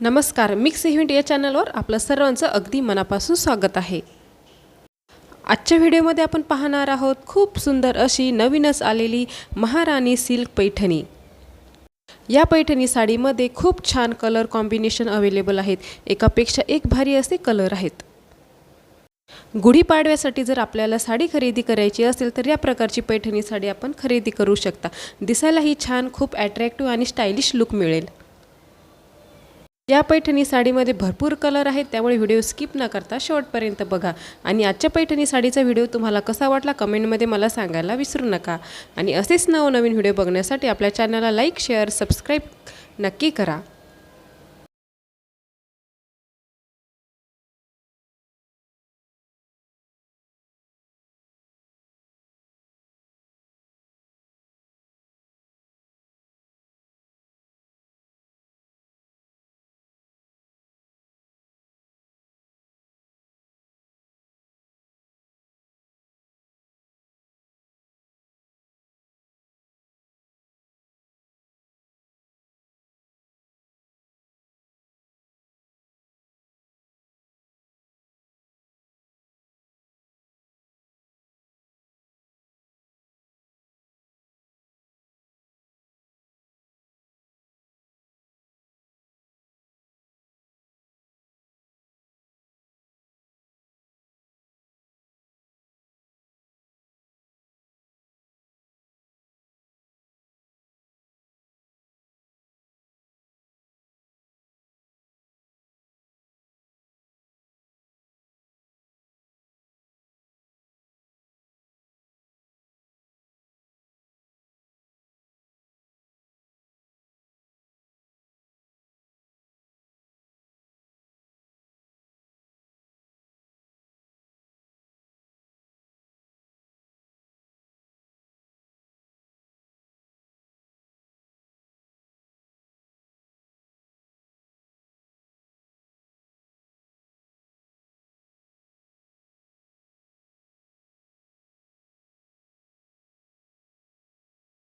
नमस्कार mix event या चॅनलवर आपलं सर्वांचं अगदी मनापासून स्वागत आहे. आजच्या व्हिडिओमध्ये आपण पाहणार आहोत खूप सुंदर अशी नवीनच आलेली महाराणी सिल्क पैठणी. या पैठणी साडीमध्ये खूप छान कलर कॉम्बिनेशन अवेलेबल आहेत. एकापेक्षा एक भारी असे कलर आहेत. गुढीपाडव्यासाठी जर आपल्याला साडी खरेदी करायची असेल तर या प्रकारची पैठणी साडी आपण खरेदी करू शकता. दिसायलाही छान खूप ॲट्रॅक्टिव्ह आणि स्टायलिश लुक मिळेल. या पैठणी साडीमध्ये भरपूर कलर आहेत त्यामुळे व्हिडिओ स्किप न करता शेवटपर्यंत बघा. आणि आजच्या पैठणी साडीचा व्हिडिओ तुम्हाला कसा वाटला कमेंटमध्ये मला सांगायला विसरू नका. आणि असेच नवनवीन व्हिडिओ बघण्यासाठी आपल्या चॅनलला लाईक शेअर सबस्क्राईब नक्की करा.